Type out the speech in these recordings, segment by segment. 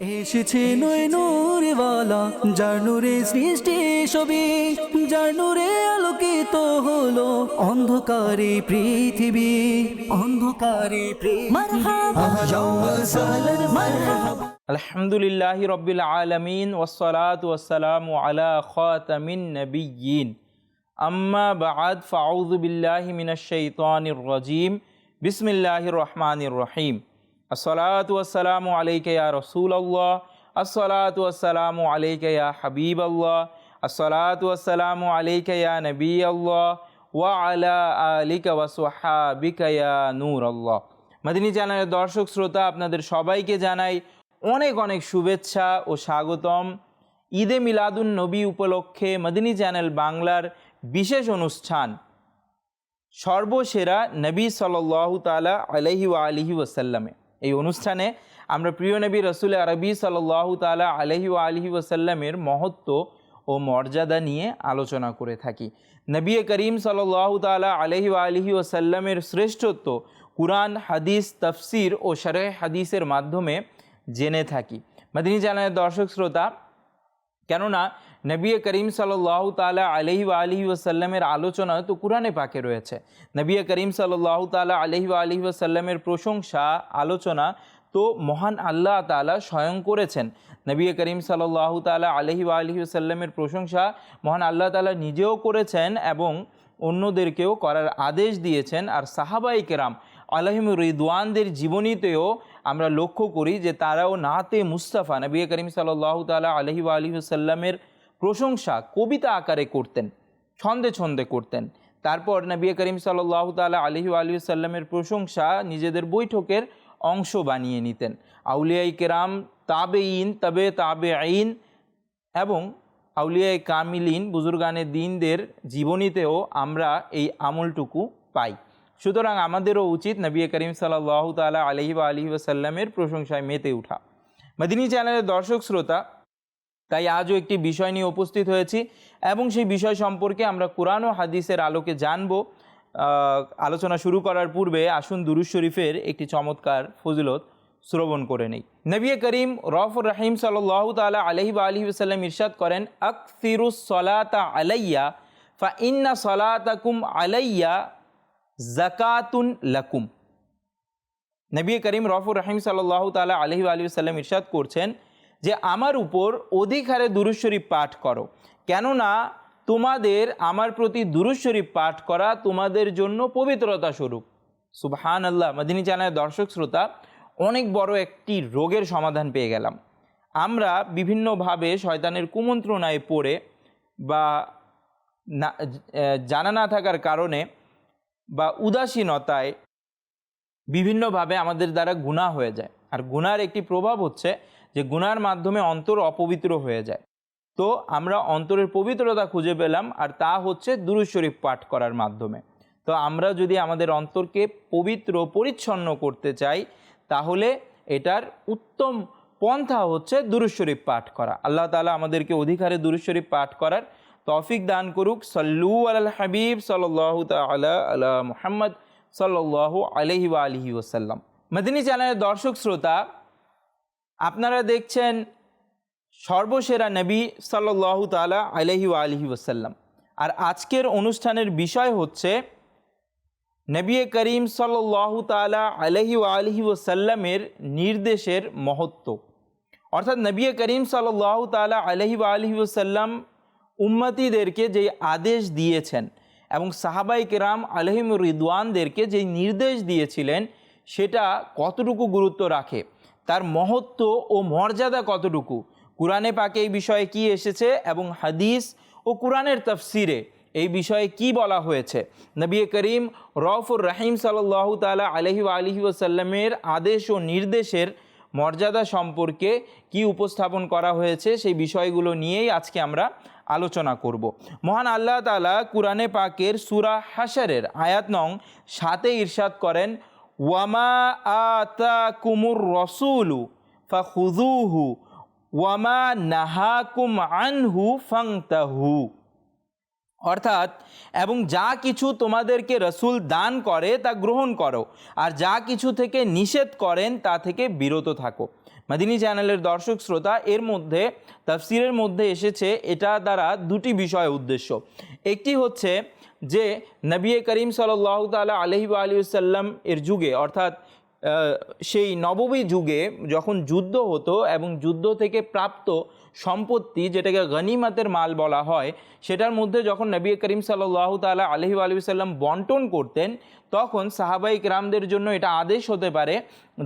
এসেছে নয় নূরওয়ালা যার নূরে সৃষ্টি সবই যার নূরে আলোকিত হলো অন্ধকারে পৃথিবী অন্ধকারে পৃথিবী। আলহামদুলিল্লাহ রব্বিল আলমিন ওসলাত ওসালাম আলা খাতামিন নবিয়িন আম্মা বাদ ফাউযু বিল্লাহি মিনাশ শাইতানির রাজিম। বিসমিল্লাহির রহমানির রহিম। আসসালাতু ওয়াসসালামু আলাইকা ইয়া রাসূলুল্লাহ। আসসালাতু ওয়াসসালামু আলাইকা ইয়া হাবিবাল্লাহ। আসসালাতু ওয়াসসালামু আলাইকা ইয়া নবিয়াল্লাহ। ওয়া আলা আলিকা ওয়া সুহাবিকা ইয়া নূরাল্লাহ। মাদিনী চ্যানেলের দর্শক শ্রোতা, আপনাদের সবাইকে জানাই অনেক অনেক শুভেচ্ছা ও স্বাগতম। ঈদে মিলাদুন নবী উপলক্ষে মদিনী চ্যানেল বাংলার বিশেষ অনুষ্ঠান। সর্বসেরা নবী সাল্লাহ তালা আলহি আলিহি ওয়াসাল্লামে। এই অনুষ্ঠানে আমরা প্রিয় নবী রসুল আরবি সাল্লাহ তালা আলহি আলিহি ওয়াসাল্লামের মহত্ব ও মর্যাদা নিয়ে আলোচনা করে থাকি। নবী করিম সাল্লাহ তালা আলহি আলিহি ওয়াসাল্লামের শ্রেষ্ঠত্ব কুরআন, হাদিস, তফসির ও শরহ হাদিসের মাধ্যমে জেনে থাকি। মদিনী চ্যানেলের দর্শক শ্রোতা, কেননা নবী করিম সাল্লাহ তালা আলহি আলহি ওসাল্লামের আলোচনা তো কোরআনে পাকে রয়েছে। নবী করিম সাল্লাহ তালা আলহি আলহি ওসাল্লামের প্রশংসা, আলোচনা তো মহান আল্লাহ তালা স্বয়ং করেছেন। নবী করিম সাল্লাহ তালা আলহি আলহি ওসাল্লামের প্রশংসা মহান আল্লাহ তালা নিজেও করেছেন এবং অন্যদেরকেও করার আদেশ দিয়েছেন। আর সাহাবাই কেরাম আলহিম রিদওয়ানদের জীবনীতেও আমরা লক্ষ্য করি যে তারাও নাতে মুস্তাফা, নবী করিম সাল্লাহ তালা আলহি আলহি সাল্লামের প্রশংসা কবিতা আকারে করতেন, ছন্দে ছন্দে করতেন। তারপর নবী করিম সাল্লাহ তালা আলহি আলহি সাল্লামের প্রশংসা নিজেদের বৈঠকের অংশ বানিয়ে নিতেন। আউলিয়াই কেরাম তাবে ইন তবে তাবে আইন এবং আউলিয়াই কামিলিন বুজুর্গানে দিনদের জীবনীতেও আমরা এই আমলটুকু পাই। সুতরাং আমাদেরও উচিত নবী করিম সাল্লাহ তালা আলহি বা আলহি প্রশংসায় মেতে ওঠা। মদিনী চ্যানেলের দর্শক শ্রোতা তাই আজও একটি বিষয় নিয়ে উপস্থিত হয়েছি এবং সেই বিষয় সম্পর্কে আমরা কোরআন ও হাদিসের আলোকে জানব। আলোচনা শুরু করার পূর্বে আসুন দুরুজ শরীফের একটি চমৎকার ফজিলত শ্রবণ করে নেই। নবী করিম রফুর রাহিম সাল্লাহ তালা আলহি বা আলহি ওসাল্লাম ইরশাদ করেন আকফিরুস সলাতা আলাইয়া, ফা ইন্না সলাতাকুম আলাইয়া জাকাতুন লাকুম। নবী করিম রফুর রহিম সাল্লাহ তালা আলহি আলী সাল্লাম ইরশাদ করছেন যে আমার উপর অধিক হারে দুরুশ্বরী পাঠ করো। কেননা তোমাদের আমার প্রতি দুরুশ্বরী পাঠ করা তোমাদের জন্য পবিত্রতা স্বরূপ। সুবহান আল্লাহ মদিনী চ্যানেলের দর্শক শ্রোতা, অনেক বড় একটি রোগের সমাধান পেয়ে গেলাম। আমরা বিভিন্নভাবে শয়তানের কুমন্ত্রণায় পড়ে বা না জানা না থাকার কারণে বা উদাসীনতায় বিভিন্নভাবে আমাদের দ্বারা গুণা হয়ে যায়। আর গুনার একটি প্রভাব হচ্ছে যে গুনার মাধ্যমে অন্তর অপবিত্র হয়ে যায়। তো আমরা অন্তরের পবিত্রতা খুঁজে পেলাম আর তা হচ্ছে দুরুশরীফ পাঠ করার মাধ্যমে। তো আমরা যদি আমাদের অন্তরকে পবিত্র, পরিচ্ছন্ন করতে চাই, তাহলে এটার উত্তম পন্থা হচ্ছে দুরুশরীফ পাঠ করা। আল্লাহ তালা আমাদেরকে অধিকারে দুরুশরীফ পাঠ করার তৌফিক দান করুক। সল্লু আল হাবিব সাল্লাহ তালা মুহাম্মদ সাল্লাহ আলহি আলহি ওসাল্লাম মদিনী চ্যানেলের দর্শক, শ্রোতা আপনারা দেখছেন সর্বসেরা নবী সাল্লাহ তালা আলহি আলহি ওসাল্লাম আর আজকের অনুষ্ঠানের বিষয় হচ্ছে নবী করিম সাল্লাহ তালা আলহি আলহি ওসাল্লামের নির্দেশের মহত্ব। অর্থাৎ নবী করিম সাল্লাহ তালা আলহি আলহি ওসাল্লাম উম্মতিদেরকে যে আদেশ দিয়েছেন এবং সাহাবাই কেরাম আলহিম রিদওয়ানদেরকে যে নির্দেশ দিয়েছিলেন, সেটা কতটুকু গুরুত্ব রাখে? তার মহত্ব ও মর্যাদা কতটুকু? কোরআনে পাকে এই বিষয়ে কি এসেছে এবং হাদিস ও কোরআনের তফসিরে এই বিষয়ে কি বলা হয়েছে? নবী করিম রফুর রাহিম সাল্লাহ তালা আলহি আলহি ওসাল্লামের আদেশ ও নির্দেশের মর্যাদা সম্পর্কে কি উপস্থাপন করা হয়েছে সেই বিষয়গুলো নিয়েই আজকে আমরা আলোচনা করব। মহান আল্লাহ তালা কুরআনে পাকের সুরা হাসারের আয়াত নং সাতে ইরশাদ করেন ওয়ামা আতা কুমুর রসুলু ফা খুজুহু ওয়ামা নাহাকুম আনহু ফাংতাহু অর্থাৎ, এবং যা কিছু তোমাদেরকে রসুল দান করে, তা গ্রহণ করো। আর যা কিছু থেকে নিষেধ করেন, তা থেকে বিরত থাকো। মাদিনী চ্যানেলের দর্শক শ্রোতা, এর মধ্যে, তাফসিরের মধ্যে এসেছে, এটা দ্বারা দুটি বিষয় উদ্দেশ্য। একটি হচ্ছে যে নবিয়ে করিম সাল্লাহ তালা আলহি আলিয়াল্লাম এর যুগে, অর্থাৎ সেই নবমী যুগে যখন যুদ্ধ হতো এবং যুদ্ধ থেকে প্রাপ্ত সম্পত্তি যেটাকে গনিমাতের মাল বলা হয়, সেটার মধ্যে যখন নবী করিম সাল্লাহ তালা আলহি সাল্লাম বন্টন করতেন, তখন সাহাবাই রামদের জন্য এটা আদেশ হতে পারে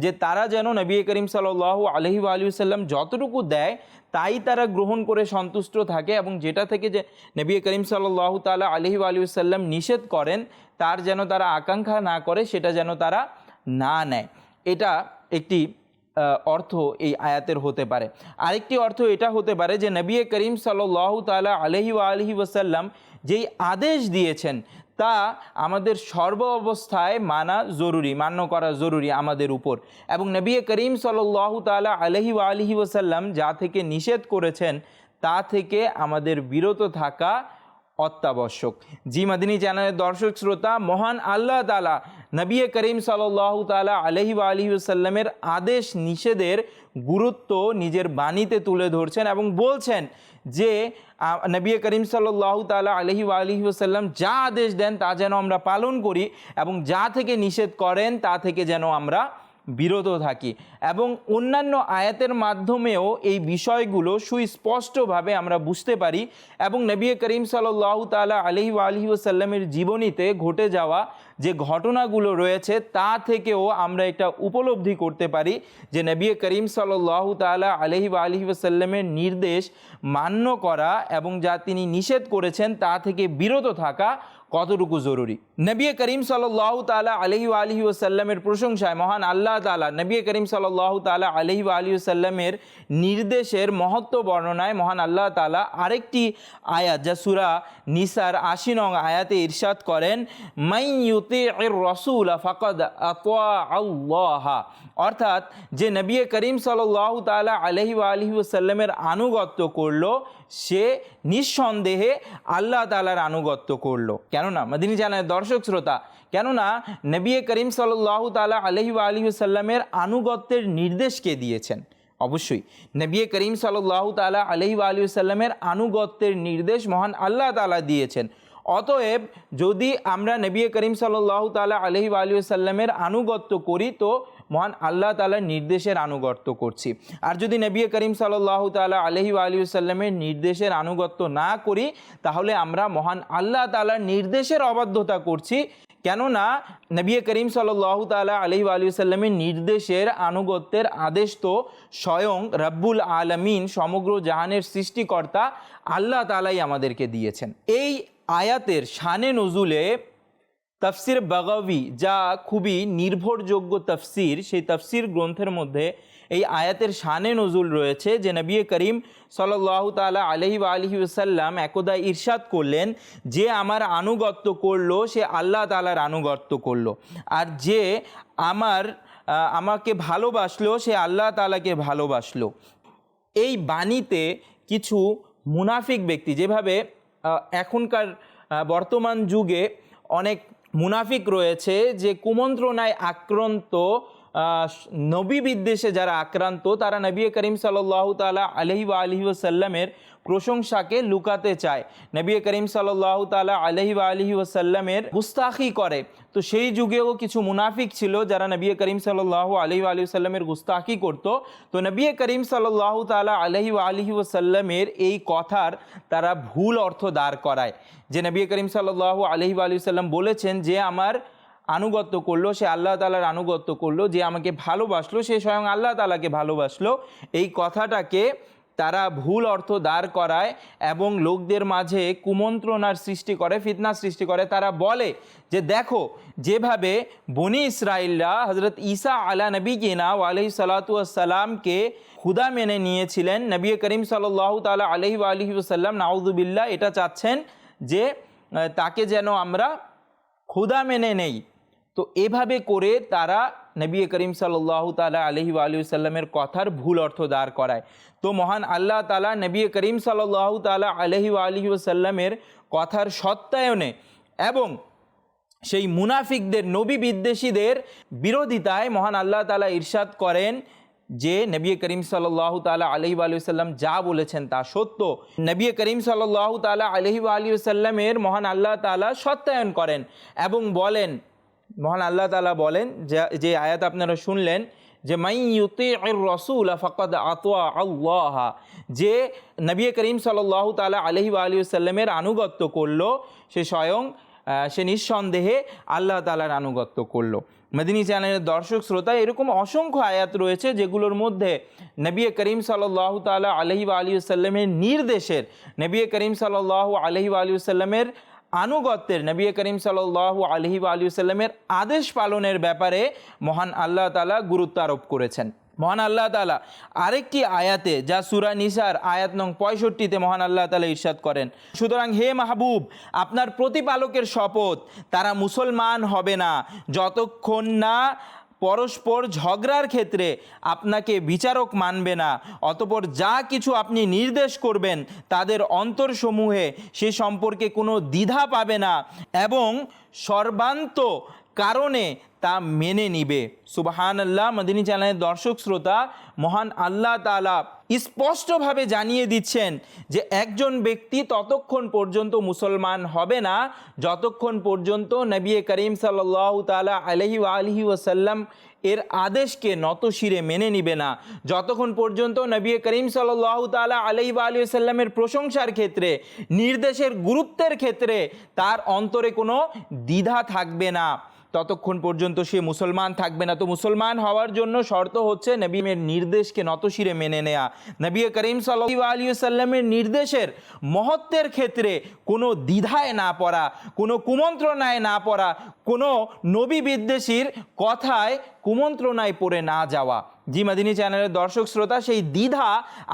যে তারা যেন নবী করিম সাল্লাহ আলহি আলিয়াল্লাম যতটুকু দেয়, তাই তারা গ্রহণ করে সন্তুষ্ট থাকে এবং যেটা থেকে যে নবী করিম সাল্লাহ তালা আলহি আলিয়াল্লাম নিষেধ করেন, তার যেন তারা আকাঙ্ক্ষা না করে, সেটা যেন তারা না নেয়। এটা একটি অর্থ এই আয়াতের হতে পারে। আরেকটি অর্থ এটা হতে পারে যে নবী করিম সাল্লাহ তালা আলহি আলহি ওসাল্লাম যেই আদেশ দিয়েছেন, তা আমাদের সর্ব অবস্থায় মানা জরুরি, মান্য করা জরুরি আমাদের উপর। এবং নবী করিম সাল্লাহ তালা আলহি আলহি ওসাল্লাম যা থেকে নিষেধ করেছেন, তা থেকে আমাদের বিরত থাকা অত্যাবশ্যক। জি মাদিনী চ্যানেলের দর্শক শ্রোতা, মহান আল্লাহ তালা নবী করিম সাল্লাহ তালা আলহি সাল্লামের আদেশ নিষেধের গুরুত্ব নিজের বাণীতে তুলে ধরছেন এবং বলছেন যে নবী করিম সাল্লাহ তালা আলহি সাল্লাম যা আদেশ দেন তা যেন আমরা পালন করি এবং যা থেকে নিষেধ করেন তা থেকে যেন আমরা বিরত থাকি। এবং অন্যান্য আয়াতের মাধ্যমেও এই বিষয়গুলো সুস্পষ্টভাবে আমরা বুঝতে পারি এবং নবী করিম সাল্লাহ তালা আলহি আলহি সাল্লামের জীবনীতে ঘটে যাওয়া যে ঘটনাগুলো রয়েছে, তা থেকেও আমরা এটা উপলব্ধি করতে পারি যে নবী করিম সাল্লাহ তালা আলহি আলহি সাল্লামের নির্দেশ মান্য করা এবং যা তিনি নিষেধ করেছেন, তা থেকে বিরত থাকা কতটুকু জরুরি? নবী করিম সাল্লাহ তালা আলহি আলহি ওসাল্লামের প্রশংসায় মহান আল্লাহ তালা নবী করিম সাল্লাহ তালা আলহি আলহি ওসাল্লামের নির্দেশের মহত্ব বর্ণনায় মহান আল্লাহ তালা আরেকটি আয়াত যা সুরা নিসার আশি নং আয়াতে ইরশাদ করেন মাই ইউতে রসুল ফকদ আল্লাহ অর্থাৎ যে নবী করিম সাল্লাহ তালা আলহি আলহি ওসাল্লামের আনুগত্য করল সে নিঃসন্দেহে আল্লাহ তালার আনুগত্য করল। কেননা, মদিনী জানায় দর্শক শ্রোতা, কেননা, নবী করিম সাল্লাহ তালা আলহি আলহি সাল্লামের আনুগত্যের নির্দেশ কে দিয়েছেন? অবশ্যই, নবী করিম সাল্লাহ তালা আলহি আলহি সাল্লামের আনুগত্যের নির্দেশ মহান আল্লাহ তালা দিয়েছেন। অতএব, যদি আমরা নবী করিম সাল্লাহ তালা আলহি আলহি সাল্লামের আনুগত্য করি, তো মহান আল্লাহ তালার নির্দেশের আনুগত্য করছি। আর যদি নবী করিম সাল্লাহ তালা আলহি আলী সাল্লামের নির্দেশের আনুগত্য না করি, তাহলে আমরা মহান আল্লাহ তালার নির্দেশের অবাধ্যতা করছি। কেননা নবী করিম সাল্লাহ তালা আলহি আলী সাল্লামের নির্দেশের আনুগত্যের আদেশ তো স্বয়ং রব্বুল আলমিন, সমগ্র জাহানের সৃষ্টিকর্তা আল্লাহ তালাই আমাদেরকে দিয়েছেন। এই আয়াতের শানে নজুলে তফসির বাগাবি যা খুবই নির্ভরযোগ্য তফসির, সেই তফসির গ্রন্থের মধ্যে এই আয়াতের শানে নজুল রয়েছে যে নবী করিম সাল্লাহ তালা আলহি আলহি ওসাল্লাম একদা ইরশাদ করলেন, যে আমার আনুগত্য করল, সে আল্লাহ তালার আনুগত্য করল। আর যে আমার আমাকে ভালোবাসলো, সে আল্লাহ তালাকে ভালোবাসলো। এই বাণীতে কিছু মুনাফিক ব্যক্তি, যেভাবে এখনকার বর্তমান যুগে অনেক মুনাফিক রয়েছে যে কুমন্ত্রণায় আক্রান্ত নবী বিদ্বেষে যারা আক্রান্ত, তারা নবী করিম সাল্লাহ তালা আলহি বা আলহি ওসাল্লামের প্রশংসাকে লুকাতে চায়। নবী করিম সাল্লাহ তালা আলহি আলহি ওসাল্লামের গুস্তাখি করে। তো সেই যুগেও কিছু মুনাফিক ছিল যারা নবী করিম সাল্লাহ আলহি আলহি সাল্লামের গুস্তাখি করত। তো নবী করিম সাল্লাহ তালা আলহি আলহি ওসাল্লামের এই কথার তারা ভুল অর্থ দাঁড় করায়। যে নবী করিম সাল্লাহ আলহি আলহি সাল্লাম বলেছেন যে আমার আনুগত্য করল, সে আল্লাহ তালার আনুগত্য করল, যে আমাকে ভালোবাসলো, সে স্বয়ং আল্লাহ তালাকে ভালোবাসলো। এই কথাটাকে তারা ভুল অর্থ দাঁড় করায় এবং লোকদের মাঝে কুমন্ত্রণার সৃষ্টি করে, ফিতনার সৃষ্টি করে। তারা বলে যে, দেখো, যেভাবে বনি ইসরায়েলরা হজরত ঈসা আলা নবী কিনা আলহি সালাতামকে খুদা মেনে নিয়েছিলেন, নবী করিম সাল্লাহ তালা আলহি আলহি সাল্লাম নাউদুবিল্লা এটা চাচ্ছেন যে তাকে যেন আমরা খুদা মেনে নেই। তো এভাবে করে তারা নবী করিম সাল্লাহ তালা আলহি আলু সাল্লামের কথার ভুল অর্থ দাঁড় করায়। তো মহান আল্লাহ তালা নবী করিম সাল্লাহ তালা আলহি আলহি সাল্লামের কথার সত্যায়নে এবং সেই মুনাফিকদের, নবী বিদ্বেষীদের বিরোধিতায় মহান আল্লাহ তালা ইরশাদ করেন যে নবী করিম সাল্লাহ তালা আলহি আলিয়াল্লাম যা বলেছেন তা সত্য। নবী করিম সাল্লাহ তালা আলহি আলিয়াল্লামের মহান আল্লাহ তালা সত্যায়ন করেন এবং বলেন মহান আল্লাহ তালা বলেন, যে- আয়াত আপনারা শুনলেন, যে, মাই ইউতে রসুল ফকদ আতোয়া আল্লাহ যে নবী করিম সাল্লাহ তালা আলহি আলিয়াল্লামের আনুগত্য করল, সে স্বয়ং সে নিঃসন্দেহে আল্লাহ তালার আনুগত্য করল। মেদিনী চ্যানেলের দর্শক শ্রোতা, এরকম অসংখ্য আয়াত রয়েছে, যেগুলোর মধ্যে নবী করিম সাল্লাহ তালা আলহি আলিয়াল্লামের নির্দেশের, নবী করিম সাল্লাহ আলহি আলিয়াল্লামের আনুগত্যের নবী করিম সাল্লাহ আলহি আলিউসাল্লামের আদেশ পালনের ব্যাপারে মহান আল্লাহ তালা গুরুত্ব আরোপ করেছেন। মহান আল্লাহ তালা আরেকটি আয়াতে, যা সুরা নিসার আয়াত নং পঁয়ষট্টিতে মহান আল্লাহ তালা ইরশাদ করেন, সুতরাং হে মাহবুব, আপনার প্রতিপালকের শপথ, তারা মুসলমান হবে না, যতক্ষণ না পরস্পর ঝগড়ার ক্ষেত্রে আপনাকে বিচারক মানবে না। অতপর যা কিছু আপনি নির্দেশ করবেন, তাদের অন্তরসমূহে সে সম্পর্কে কোনো দ্বিধা পাবে না এবং সর্বান্ত কারণে তা মেনে নিবে। সুবাহান আল্লাহ মদিনী চ্যানেলের দর্শক শ্রোতা, মহান আল্লাহ তালা স্পষ্টভাবে জানিয়ে দিচ্ছেন যে একজন ব্যক্তি ততক্ষণ পর্যন্ত মুসলমান হবে না, যতক্ষণ পর্যন্ত নবী করিম সাল্লাহ তালা আলহি আলহি ওসাল্লাম এর আদেশকে নতশিরে মেনে নিবে না। যতক্ষণ পর্যন্ত নবী করিম সাল্লাহ তালা আলহি আলী সাল্লামের প্রশংসার ক্ষেত্রে, নির্দেশের গুরুত্বের ক্ষেত্রে তার অন্তরে কোনো দ্বিধা থাকবে না। ততক্ষণ পর্যন্ত সে মুসলমান থাকবে না। তো মুসলমান হওয়ার জন্য শর্ত হচ্ছে নবীমের নির্দেশকে নতশিরে মেনে নেয়া। নবী করিম সাল্লামের নির্দেশের মহত্বের ক্ষেত্রে কোনো দ্বিধায় না পড়া, কোনো কুমন্ত্রণায় না পড়া, কোনো নবী বিদ্বেষীর কথায় কুমন্ত্রণায় পড়ে না যাওয়া। জি মাদিনী চ্যানেলের দর্শক শ্রোতা, সেই দ্বিধা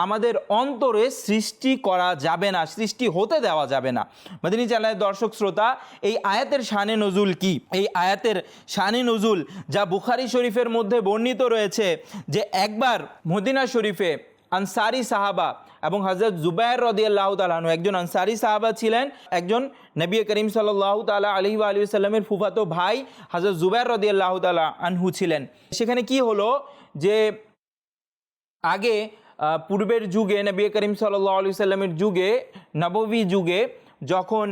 আমাদের অন্তরে সৃষ্টি করা যাবে না, সৃষ্টি হতে দেওয়া যাবে না। মাদিনী চ্যানেলের দর্শক শ্রোতা, এই আয়াতের শানে নজুল কি? এই আয়াতের শানে নজুল যা বুখারি শরীফের মধ্যে বর্ণিত রয়েছে যে একবার মদিনা শরীফে আনসারি সাহাবা এবং হজরত জুবাইর রদিয়াল্লাহ তালাহনু একজন আনসারি সাহাবা ছিলেন, একজন নবী করিম সাল্লাহ তালা আলহি আলী সাল্লামের ফুফাতো ভাই হজরত জুবাইর রদিয়াল্লাহ তালা আনহু ছিলেন। সেখানে কি হলো? যে আগে পূর্বের যুগে, নবী করিম সাল্লাহ আলি সাল্লামের যুগে নববী যুগে যখন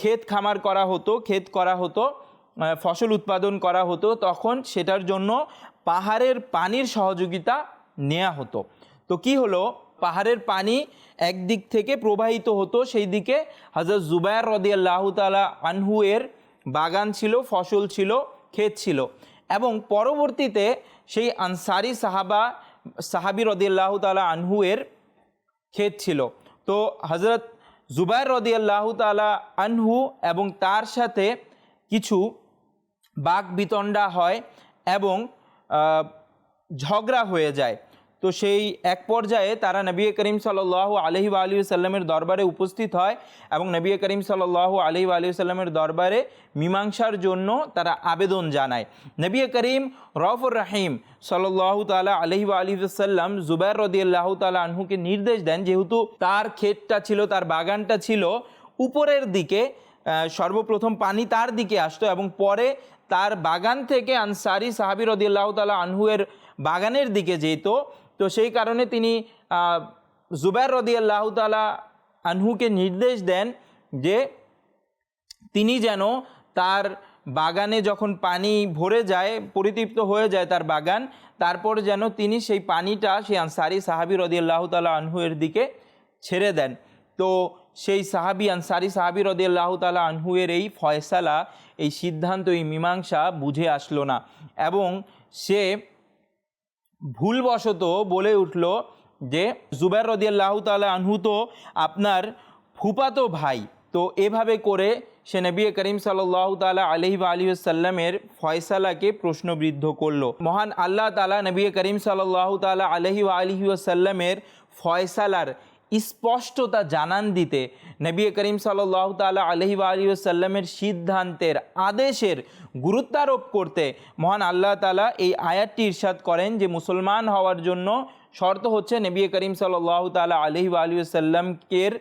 ক্ষেত খামার করা হতো, ক্ষেত করা হতো ফসল উৎপাদন করা হতো, তখন সেটার জন্য পাহাড়ের পানির সহযোগিতা নেওয়া হতো। তো কি হলো? পাহাড়ের পানি একদিক থেকে প্রবাহিত হতো, সেই দিকে হজরত জুবায়ের রদিয়াল্লাহ তালা আনহু এর বাগান ছিল, ফসল ছিল, ক্ষেত ছিল। এবং পরবর্তীতে সেই আনসারি সাহাবা, সাহাবি রদিয়াল্লাহ তালা আনহুয়ের ক্ষেত ছিল। তো হজরত জুবাইর রদিয়াল্লাহ তালা আনহু এবং তার সাথে কিছু বাক বিতণ্ডা হয় এবং ঝগড়া হয়ে যায়। তো সেই এক পর্যায়ে তারা নবী করিম সাল্লাহ আলহি আলী সাল্লামের দরবারে উপস্থিত হয় এবং নবী করিম সাল্লাহ আলহি আলী সাল্লামের দরবারে মীমাংসার জন্য তারা আবেদন জানায়। নবী করিম রফুর রাহিম সাল্লাহ তালা আলহি আলী সাল্লাম জুবাইর রদিয়াল্লাহ তালা আনহুকে নির্দেশ দেন যেহেতু তার ক্ষেতটা ছিল, তার বাগানটা ছিল উপরের দিকে সর্বপ্রথম পানি তার দিকে আসতো এবং পরে তার বাগান থেকে আনসারি সাহাবি রদিয়াল্লাহ তালা আনহুয়ের বাগানের দিকে যেত। তো সেই কারণে তিনি জুবাইর রদিয়াল্লাহ তালা আনহুকে নির্দেশ দেন যে তিনি যেন তার বাগানে যখন পানি ভরে যায়, পরিতৃপ্ত হয়ে যায় তার বাগান, তারপর যেন তিনি সেই পানিটা সেই আনসারি সাহাবি রদিয়াল্লাহ তালা আনহুয়ের দিকে ছেড়ে দেন। তো সেই সাহাবি, আনসারি সাহাবি রদিয়াল্লাহ তালা আনহুয়ের এই ফয়সালা, এই সিদ্ধান্ত, এই মীমাংসা বুঝে আসলো না। এবং সে ভুলবশত বলে উঠল যে জুবাইর রদিয়াল্লাহ তালা আনহু তো আপনার ফুপাতো ভাই। তো এভাবে করে সে নবী করিম সাল্লাহ তালা আলহি আলী সাল্লামের ফয়সালাকে প্রশ্নবৃদ্ধ করল। মহান আল্লাহ তালা নবী করিম সাল্লাহ তালা আলহি আলহি সাল্লামের ফয়সালার স্পষ্টতা জানান দিতে নবী করিম সাল্লাহ তালা আলহি আলী সাল্লামের সিদ্ধান্তের আদেশের গুরুত্বারোপ করতে মহান আল্লাহ তালা এই আয়াতটি ইরশাদ করেন যে মুসলমান হওয়ার জন্য শর্ত হচ্ছে নবী করিম সাল্লাহ তালা আলহি আলী সাল্লামকের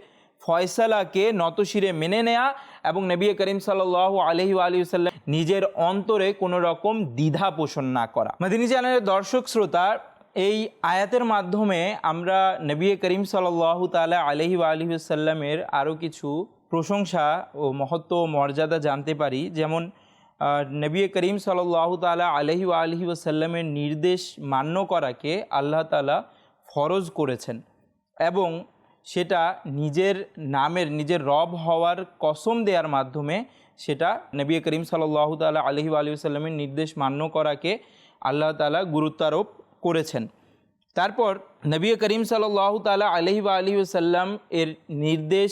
ফয়সালাকে নতশিরে মেনে নেয়া এবং নবী করিম সাল্লাহ আলহি আলী সাল্লাম নিজের অন্তরে কোনো রকম দ্বিধা পোষণ না করা। মাদিনী চ্যানেলের দর্শক শ্রোতা এই আয়াতের মাধ্যমে আমরা নবী করিম সাল্লাল্লাহু তাআলা আলহি আলহিসাল্লামের আরও কিছু প্রশংসা ও মহত্ব মর্যাদা জানতে পারি। যেমন নবী করিম সাল্লাল্লাহু তাআলা আলহি আলহি ওসাল্লামের নির্দেশ মান্য করাকে আল্লাহ তালা ফরজ করেছেন এবং সেটা নিজের নামের, নিজের রব হওয়ার কসম দেওয়ার মাধ্যমে সেটা নবী করিম সাল্লাহ তাল্লাহ আলহি আলী সাল্লামের নির্দেশ মান্য করাকে আল্লাহ তালা গুরুত্বারোপ করেছেন। তারপর নবী করিম সাল্লাহ তাল্লাহ আলহি বা আলী সাল্লাম এর নির্দেশ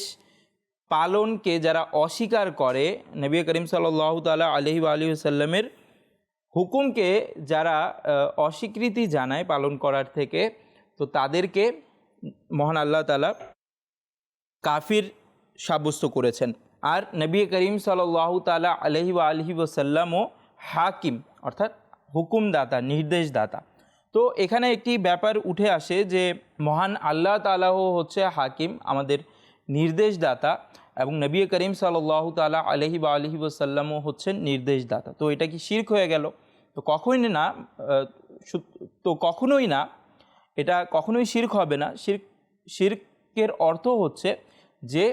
পালনকে যারা অস্বীকার করে, নবী করিম সাল্লাহ তালা আলহি বা আলী সাল্লামের হুকুমকে যারা অস্বীকৃতি জানায় পালন করার থেকে, তো তাদেরকে মহান আল্লাহ তালা কাফির সাব্যস্ত করেছেন। আর নবী করিম সাল্লাহ তালা আলহি বা আলহি ওসাল্লামও হাকিম, অর্থাৎ হুকুমদাতা, নির্দেশদাতা। তো এখানে একটি ব্যাপার উঠে আসে যে মহান আল্লাহ তালাহ হচ্ছে হাকিম, আমাদের নির্দেশদাতা এবং নবী করিম সাল্লাহ তালা আলহি বা আলহি ওসাল্লামও হচ্ছেন নির্দেশদাতা। তো এটা কি শির্ক হয়ে গেল? তো কখনই না তো কখনোই না, এটা কখনোই শির্ক হবে না। শির্ক, শির্কের অর্থ হচ্ছে যে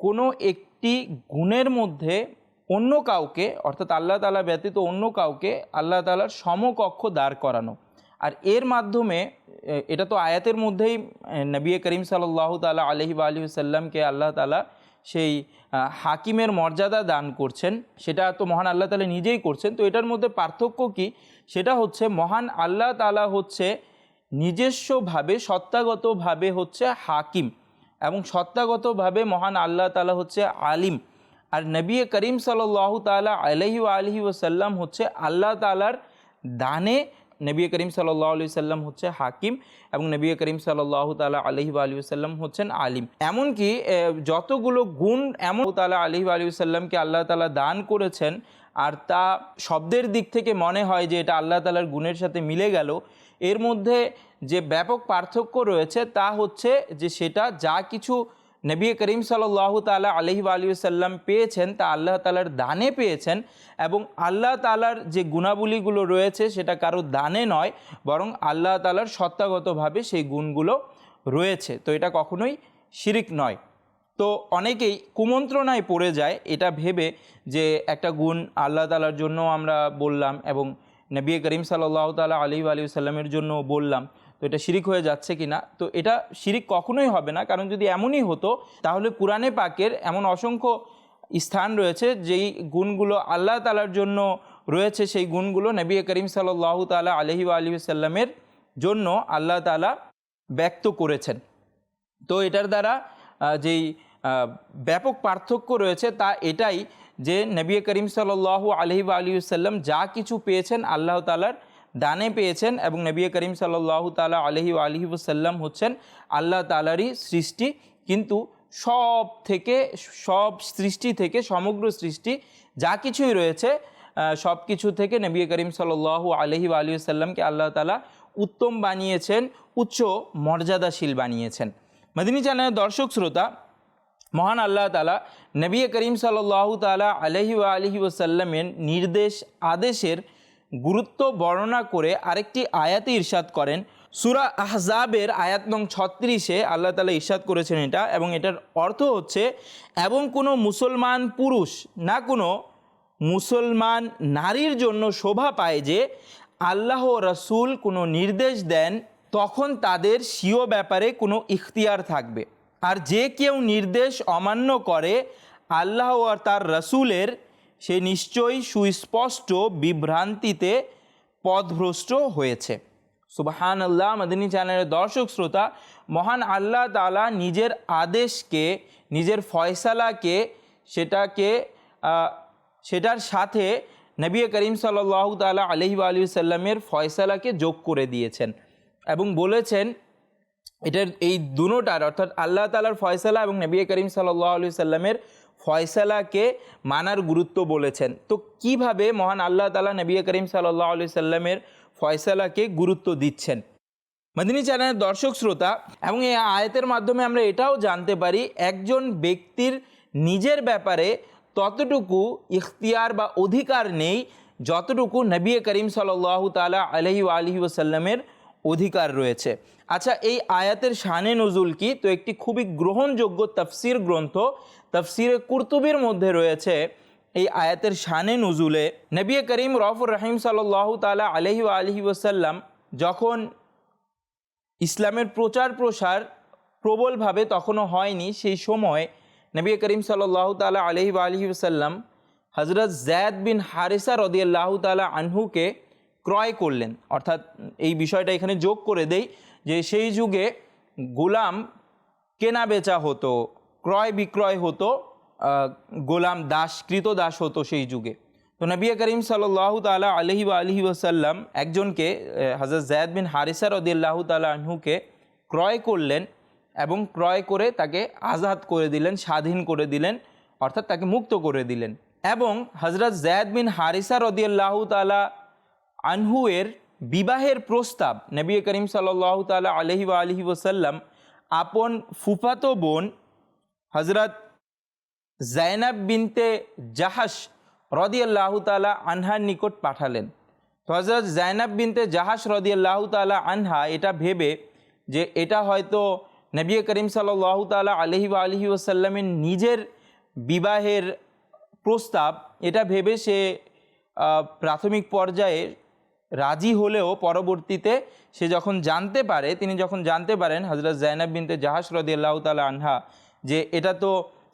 কোনো একটি গুণের মধ্যে অন্য কাউকে, অর্থাৎ আল্লাহ তালা ব্যতীত অন্য কাউকে আল্লাহ তালার সমকক্ষ দাঁড় করানো। আর এর মাধ্যমে এটা তো আয়াতের মধ্যেই নবী করিম সাল্লাহ তালা আলহি বা আলহি সাল্লামকে আল্লাহ তালা সেই হাকিমের মর্যাদা দান করছেন। সেটা তো মহান আল্লাহ তালা নিজেই করছেন। তো এটার মধ্যে পার্থক্য কি? সেটা হচ্ছে মহান আল্লাহ তালা হচ্ছে নিজস্বভাবে, সত্তাগতভাবে হচ্ছে হাকিম এবং সত্তাগতভাবে মহান আল্লাহ তালা হচ্ছে আলিম। আর নবী করিম সাল্লাহ তালা আলহি আলহি ওসাল্লাম হচ্ছে আল্লাহ তালার দানে নবী করিম সাল্লাহ আলি সাল্লাম হচ্ছে হাকিম এবং নবী করিম সাল্লাহ তালা আলহি আলী সাল্লাম হচ্ছেন আলিম। এমনকি যতগুলো গুণ এমন তালা আলহি আলী সাল্লামকে আল্লাহ তালা দান করেছেন, আর তা শব্দের দিক থেকে মনে হয় যে এটা আল্লাহ তালার গুণের সাথে মিলে গেল, এর মধ্যে যে ব্যাপক পার্থক্য রয়েছে তা হচ্ছে যে সেটা যা কিছু নবী করিম সাল্লাহ তালা আলহি আলী সাল্লাম পেয়েছেন, তা আল্লাহ তালার দানে পেয়েছেন এবং আল্লাহ তালার যে গুণাবলীগুলো রয়েছে সেটা কারও দানে নয়, বরং আল্লাহ তালার সত্তাগতভাবে সেই গুণগুলো রয়েছে। তো এটা কখনোই শিরিক নয়। তো অনেকেই কুমন্ত্রণায় পড়ে যায় এটা ভেবে যে একটা গুণ আল্লাহ তালার জন্য আমরা বললাম এবং নবী করিম সাল্লাহ তালা আলী আলী সাল্লামের জন্য বললাম। এটা শিরিক হয়ে যাচ্ছে কি না তো এটা শিরিক কখনোই হবে না। কারণ যদি এমনই হতো, তাহলে কোরআনে পাকের এমন অসংখ্য স্থান রয়েছে, যেই গুণগুলো আল্লাহ তালার জন্য রয়েছে, সেই গুণগুলো নবী করিম সাল্লাহ তালা আলহি আলী সাল্লামের জন্য আল্লাহ তালা ব্যক্ত করেছেন। তো এটার দ্বারা যেই ব্যাপক পার্থক্য রয়েছে, তা এটাই যে নবী করিম সাল্লাহ আলহি আলী সাল্লাম যা কিছু পেয়েছেন আল্লাহ তালার দানে পেয়েছেন এবং নবী করিম সাল্লাহ তালা আলহি আলহি সাল্লাম হচ্ছেন আল্লাহ তালারই সৃষ্টি। কিন্তু সব থেকে, সব সৃষ্টি থেকে, সমগ্র সৃষ্টি যা কিছুই রয়েছে সব কিছু থেকে নবী করিম সাল্লাহ আলহি আলী সাল্লামকে আল্লাহ তালা উত্তম বানিয়েছেন, উচ্চ মর্যাদাশীল বানিয়েছেন। মদিনী চ্যানেলের দর্শক শ্রোতা, মহান আল্লাহ তালা নবী করিম সাল্লাহ তালা আলহি আলহি ওসাল্লামের নির্দেশ, আদেশের গুরুত্ব বর্ণনা করে আরেকটি আয়াতে ইরশাদ করেন। সুরা আহজাবের আয়াত নং ছত্রিশে আল্লাহ তালা ইরশাদ করেছেন এটা এবং এটার অর্থ হচ্ছে, এবং কোনো মুসলমান পুরুষ না কোনো মুসলমান নারীর জন্য শোভা পায় যে আল্লাহ রসুল কোনো নির্দেশ দেন, তখন তাদের স্বীয় ব্যাপারে কোনো ইখতিয়ার থাকবে। আর যে কেউ নির্দেশ অমান্য করে, আল্লাহ আর তার রসুলের সে নিশ্চয়ই সুস্পষ্ট বিভ্রান্তিতে পথভ্রষ্ট হয়েছে। সুবাহান আল্লাহ মদিনী চ্যানেলের দর্শক, শ্রোতা, মহান আল্লাহ তালা নিজের আদেশকে, নিজের ফয়সালাকে, সেটাকে সেটার সাথে নবী করিম সাল্লাহ তালা আলহি আলী সাল্লামের ফয়সালাকে যোগ করে দিয়েছেন এবং বলেছেন, এটার এই দুনোটার অর্থাৎ আল্লাহ তালার ফয়সালা এবং নবী করিম সাল্লাহ আলি সাল্লামের ফয়সালাকে মানার গুরুত্ব বলেছেন। তো কীভাবে মহান আল্লাহ তালা নবী করিম সাল্লাহ আলি সাল্লামের ফয়সালাকে গুরুত্ব দিচ্ছেন? মদিনী চ্যানেলের দর্শক শ্রোতা, এবং এই আয়াতের মাধ্যমে আমরা এটাও জানতে পারি, একজন ব্যক্তির নিজের ব্যাপারে ততটুকু ইখতিয়ার বা অধিকার নেই, যতটুকু নবী করিম সাল্লাহ তালা আলহি আলহি ওসাল্লামের অধিকার রয়েছে। আচ্ছা এই আয়াতের শানে নজুল কি? তো একটি খুবই গ্রহণযোগ্য তফসির গ্রন্থ তফসিরে কুর্তুবির মধ্যে রয়েছে এই আয়াতের শানে নজুলে নবী করিম রফুর রহিম সাল্লাহ তালা আলহি আলহি ওসাল্লাম যখন ইসলামের প্রচার প্রসার প্রবলভাবে তখনও হয়নি, সেই সময় নবী করিম সাল্লাহ তালা আলহি আলহি ওসাল্লাম হজরত জায়দ বিন হারিসা রদিয়াল্লাহ তালা আনহুকে ক্রয় করলেন। অর্থাৎ এই বিষয়টা এখানে যোগ করে দেই যে সেই যুগে গোলাম কেনা বেচা হতো। ক্রয় বিক্রয় হতো গোলাম দাস কৃত দাস হতো সেই যুগে। তো নবী করিম সাল্লাহ তালা আলহি বা আলহি ওসাল্লাম একজনকে হজরত জায়দ বিন হারিসা রদিয়াল্লাহ তালা আনহুকে ক্রয় করলেন এবং ক্রয় করে তাকে আজাদ করে দিলেন, স্বাধীন করে দিলেন, অর্থাৎ তাকে মুক্ত করে দিলেন। এবং হজরত জায়দ বিন হারিসা রদিয়াল্লাহ তালা আনহুয়ের বিবাহের প্রস্তাব, নবী করিম সাল্লাহ তালা আলহি বা আলহি ওসাল্লাম আপন ফুফাতো বোন হজরত জাইনাব বিনতে জাহাস রদিয়াল্লাহ তালা আনহার নিকট পাঠালেন। তো হজরত জাইনাব বিনতে জাহাস রদিয়াল্লাহ তালা আনহা এটা ভেবে যে এটা হয়তো নবী করিম সাল্লাহ তালা আলহি আলহি ওসাল্লামের নিজের বিবাহের প্রস্তাব, এটা ভেবে সে প্রাথমিক পর্যায়ে রাজি হলেও পরবর্তীতে সে যখন জানতে পারে, তিনি যখন জানতে পারেন হজরত জাইনাব বিনতে জাহাস রদিয়াল্লাহ তালা আনহা যে এটা তো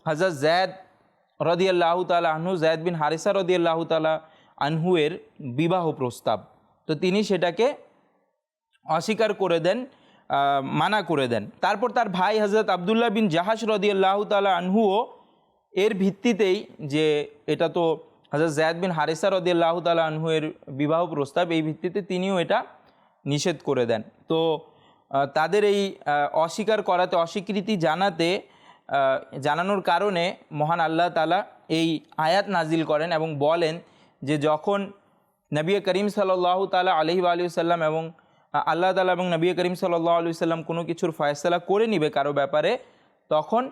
হজরত জায়দ রদিয়াল্লাহ তালা আনহু জায়দ বিন হারিসা রদিয়াল্লাহ তালা আনহুয়ের বিবাহ প্রস্তাব। তো তিনি সেটাকে অস্বীকার করে দেন মানা করে দেন। তারপর তার ভাই হজরত আবদুল্লাহ বিন জাহাস রদিয়াল্লাহ তালা আনহুও এর ভিত্তিতেই যে এটা তো হজরত জায়দ বিন হারিসা রদিয়াল্লাহ তালা আনহুয়ের বিবাহ প্রস্তাব, এই ভিত্তিতে তিনিও এটা নিষেধ করে দেন। তো তাদের এই অস্বীকার করাতে, অস্বীকৃতি জানাতে জানানোর কারণে মহান আল্লাহ তালা এই আয়াত নাজিল করেন এবং বলেন যে যখন নবী করিম সাল্লাহ তালা আলহি আলু সাল্লাম এবং আল্লাহ তালা এবং নবী করিম সাল্লাহ আলু সাল্লাম কোনো কিছুর ফয়সলা করে নিবে কারও ব্যাপারে, তখন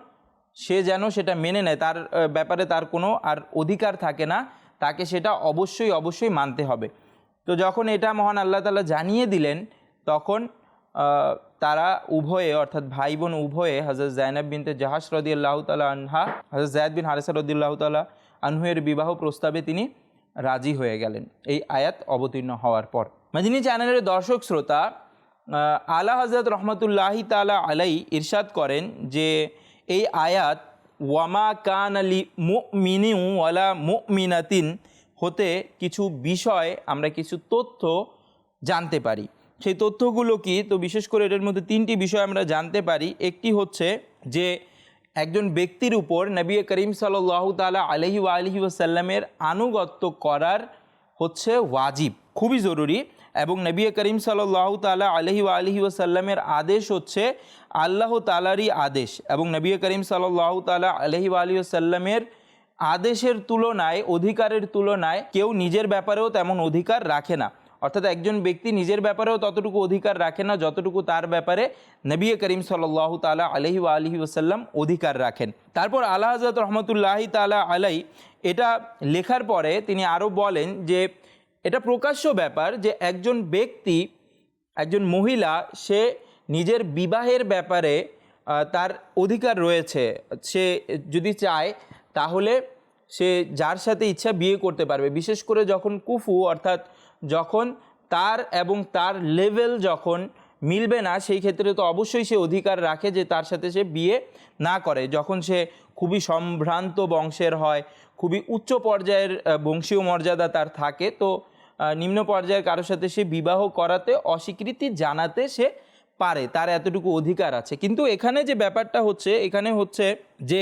সে যেন সেটা মেনে নেয়। তার ব্যাপারে তার কোনো আর অধিকার থাকে না। তাকে সেটা অবশ্যই অবশ্যই মানতে হবে। তো যখন এটা মহান আল্লাহ তালা জানিয়ে দিলেন, তখন তারা উভয়ে, অর্থাৎ ভাই বোন উভয়ে হজরত জাইনাব বিনতে জাহাস রদিয়াল্লাহ তালা আনহা হজরত জায়দ বিন হারেসা রদিয়াল্লাহ তালা আনহুয়ের বিবাহ প্রস্তাবে তিনি রাজি হয়ে গেলেন। এই আয়াত অবতীর্ণ হওয়ার পর। মাদিনী চ্যানেলের দর্শক শ্রোতা আলা হজরত রহমতুল্লাহি তালা আলাই ইরশাদ করেন যে এই আয়াত, ওয়ামা কান আলি মুমিনিউ ওয়ালা মুমিনাতিন হতে কিছু বিষয় আমরা কিছু তথ্য জানতে পারি। সেই তথ্যগুলো কি? তো বিশেষ করে এটার মধ্যে তিনটি বিষয় আমরা জানতে পারি। একটি হচ্ছে যে একজন ব্যক্তির উপর নবী করিম সাল্লাহ তালা আলহি আলহি ওসাল্লামের আনুগত্য করার হচ্ছে ওয়াজিব, খুবই জরুরি। এবং নবী করিম সাল্লাহ তালা আলহি আলহি ওসাল্লামের আদেশ হচ্ছে আল্লাহ তালারই আদেশ। এবং নবী করিম সাল্লাহ তালা আলহি আলহি ওসাল্লামের আদেশের তুলনায়, অধিকারের তুলনায় কেউ নিজের ব্যাপারেও তেমন অধিকার রাখে না। অর্থাৎ একজন ব্যক্তি নিজের ব্যাপারেও ততটুকু অধিকার রাখে না, যতটুকু তার ব্যাপারে নবী করিম সাল্লাহ তালা আলহি আলহি ওসাল্লাম অধিকার রাখেন। তারপর আল্লাহ হজরত রহমতুল্লাহি তালা আলাই, এটা লেখার পরে তিনি আরও বলেন যে, এটা প্রকাশ্য ব্যাপার যে একজন ব্যক্তি, একজন মহিলা, সে নিজের বিবাহের ব্যাপারে তার অধিকার রয়েছে। সে যদি চায়, তাহলে সে যার সাথে ইচ্ছা বিয়ে করতে পারবে। বিশেষ করে যখন কুফু, অর্থাৎ যখন তার এবং তার লেভেল যখন মিলবে না, সেই ক্ষেত্রে তো অবশ্যই সে অধিকার রাখে যে তার সাথে সে বিয়ে না করে। যখন সে খুবই সম্ভ্রান্ত বংশের হয়, খুবই উচ্চ পর্যায়ের বংশীয় মর্যাদা তার থাকে, তো নিম্ন পর্যায়ের কারোর সাথে সে বিবাহ করাতে অস্বীকৃতি জানাতে সে পারে, তার এতটুকু অধিকার আছে। কিন্তু এখানে যে ব্যাপারটা হচ্ছে, এখানে হচ্ছে যে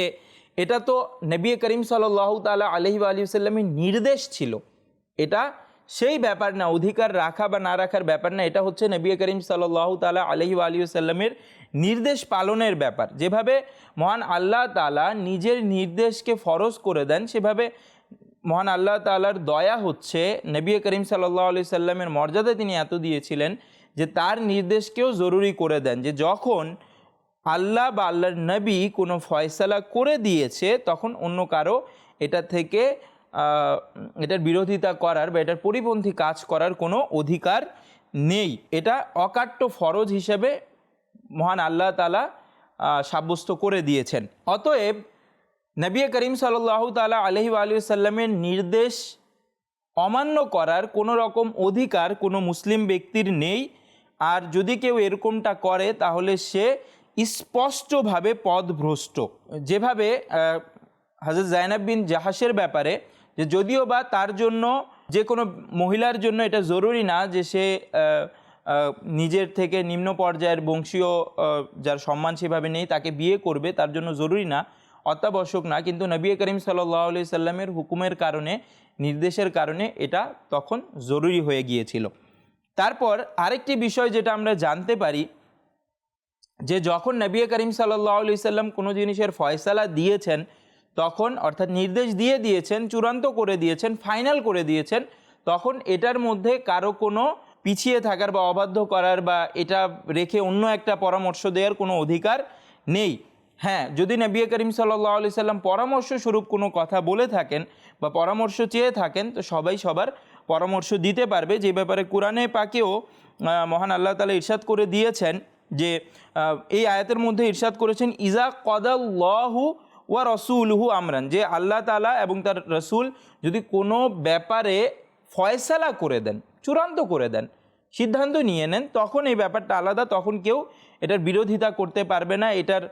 এটা তো নবী করিম সাল্লাহ তালা আলহি আলী সাল্লামের নির্দেশ ছিল। এটা সেই ব্যাপার না, অধিকার রাখা বা না রাখার ব্যাপার না, এটা হচ্ছে নবী করিম সাল্লাহ তালা আলহি আলী সাল্লামের নির্দেশ পালনের ব্যাপার। যেভাবে মহান আল্লাহ তালা নিজের নির্দেশকে ফরজ করে দেন, সেভাবে মহান আল্লাহ তালার দয়া হচ্ছে নবী করিম সাল্লাহ আলি সাল্লামের মর্যাদা তিনি এত দিয়েছিলেন যে তার নির্দেশকেও জরুরি করে দেন। যে যখন আল্লাহ বা আল্লাহর নবী কোনো ফয়সালা করে দিয়েছে, তখন অন্য কারও এটা থেকে এটার বিরোধিতা করার বা এটার পরিপন্থী কাজ করার কোনো অধিকার নেই। এটা অকাট্য ফরজ হিসেবে মহান আল্লাহ তালা সাব্যস্ত করে দিয়েছেন। অতএব নবী করিম সাল্লাহ তালা আলহি আলী সাল্লামের নির্দেশ অমান্য করার কোনো রকম অধিকার কোনো মুসলিম ব্যক্তির নেই। আর যদি কেউ এরকমটা করে, তাহলে সে স্পষ্টভাবে পদভ্রষ্ট। যেভাবে হাজরত জাইনাব বিন জাহাসের ব্যাপারে যে যদিও বা তার জন্য যে কোনো মহিলার জন্য এটা জরুরি না যে সে নিজের থেকে নিম্ন পর্যায়ের বংশীয় যার সম্মান সেভাবে নেই, তাকে বিয়ে করবে, তার জন্য জরুরি না, অত্যাবশ্যক না। কিন্তু নবী করিম সাল্লাহ আলি সাল্লামের হুকুমের কারণে, নির্দেশের কারণে এটা তখন জরুরি হয়ে গিয়েছিল। তারপর আরেকটি বিষয় যেটা আমরা জানতে পারি, যে যখন নবী করিম সাল্লাহ সাল্লাম কোনো জিনিসের ফয়সালা দিয়েছেন তখন অর্থাৎ নির্দেশ দিয়ে দিয়েছেন, চূড়ান্ত করে দিয়েছেন ফাইনাল করে দিয়েছেন, তখন এটার মধ্যে কারও কোনো পিছিয়ে থাকার বা অবাধ্য করার বা এটা রেখে অন্য একটা পরামর্শ দেওয়ার কোনো অধিকার নেই। হ্যাঁ যদি নবী করিম সাল্লাহ আলি সাল্লাম পরামর্শ স্বরূপ কোনো কথা বলে থাকেন বা পরামর্শ চেয়ে থাকেন, তো সবাই সবার পরামর্শ দিতে পারবে। যে ব্যাপারে কোরআনে পাকেও মহান আল্লাহ তালা ইরশাদ করে দিয়েছেন যে এই আয়াতের মধ্যে ইরশাদ করেছেন, ইজা কদাল্লাহু ওয়া রসুলহু আমরান, যে আল্লাহ তালা এবং তার রসুল যদি কোনো ব্যাপারে ফয়সালা করে দেন, চূড়ান্ত করে দেন, সিদ্ধান্ত নিয়ে নেন, তখন এই ব্যাপারটা আলাদা, তখন কেউ এটার বিরোধিতা করতে পারবে না, এটার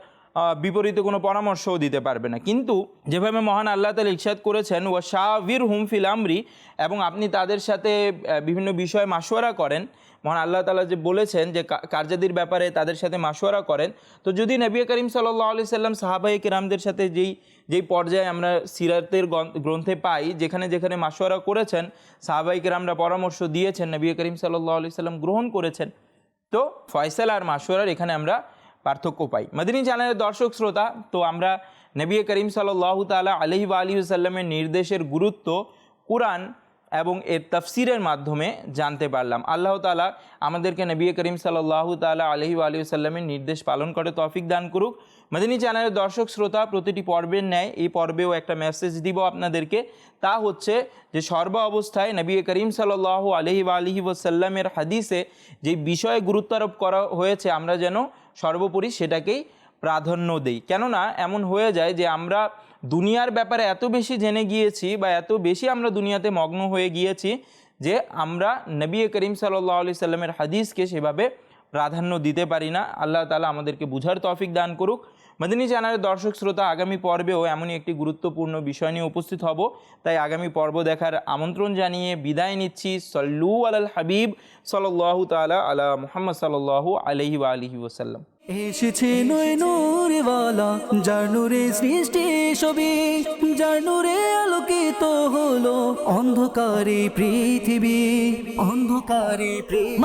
বিপরীতে কোনো পরামর্শও দিতে পারবে না। কিন্তু যেভাবে মহান আল্লাহ তালা ইকসাদ করেছেন ও শাহবীর হুম ফিল আমরি, এবং আপনি তাদের সাথে বিভিন্ন বিষয়ে মাসোয়ারা করেন মহান আল্লাহ তালা যে বলেছেন যে কার্যাদির ব্যাপারে তাদের সাথে মাসোয়ারা করেন। তো যদি নবী করিম সাল্লাহ আলি সাল্লাম সাহাবাই কিরামদের সাথে যেই যেই পর্যায়ে আমরা সিরাতের গ্রন্থে পাই, যেখানে যেখানে মাসোয়ারা করেছেন সাহাবাই কিরামরা পরামর্শ দিয়েছেন, নবী করিম সাল্লাহ আলি সাল্লাম গ্রহণ করেছেন, তো ফয়সাল আর মাসোয়ারার এখানে আমরা পার্থক্য পাই। মাদিনী চ্যানেলের দর্শক শ্রোতা, তো আমরা নবী করিম সাল্লাহ তালা আলহি আলী সাল্লামের নির্দেশের গুরুত্ব, কোরআন এবং এর তফসিরের মাধ্যমে জানতে পারলাম। আল্লাহ তালা আমাদেরকে নবী করিম সাল্লাহ তালা আলহি আলী সাল্লামের নির্দেশ পালন করে তফিক দান করুক। মাদিনী চ্যানেলের দর্শক, শ্রোতা, প্রতিটি পর্বের ন্যায় এই পর্বেও একটা মেসেজ দিব আপনাদেরকে। তা হচ্ছে যে সর্ব অবস্থায় নবী করিম সাল্লাহ আলহি আলহি ওসাল্লামের হাদিসে যে বিষয়ে গুরুত্ব আরোপ করা হয়েছে, আমরা যেন সর্বোপরি সেটাকেই প্রাধান্য দেই। কেননা এমন হয়ে যায় যে আমরা দুনিয়ার ব্যাপারে এত বেশি জেনে গিয়েছি বা এত বেশি আমরা দুনিয়াতে মগ্ন হয়ে গিয়েছি যে আমরা নবী করিম সাল্লাহ আলি সাল্লামের হাদিসকে সেভাবে প্রাধান্য দিতে পারি না। আল্লাহ তালা আমাদেরকে বুঝার তফিক দান করুক। মদিনী চ্যানেলের দর্শক শ্রোতা, আগামী পর্বেও এমনই একটি গুরুত্বপূর্ণ বিষয় নিয়ে উপস্থিত হব। তাই আগামী পর্ব দেখার আমন্ত্রণ জানিয়ে বিদায় নিচ্ছি। সল্লু আলাল হাবিব সাল্লাহ তালা আলা মুহাম্মদ সাল্লাহ আলহি আলহি ওসাল্লাম এসেছে নয় নূরেওয়ালা যার নূরে সৃষ্টি ছবি যার নূরে আলোকিত হলো অন্ধকারে পৃথিবী অন্ধকারে পৃথিবী।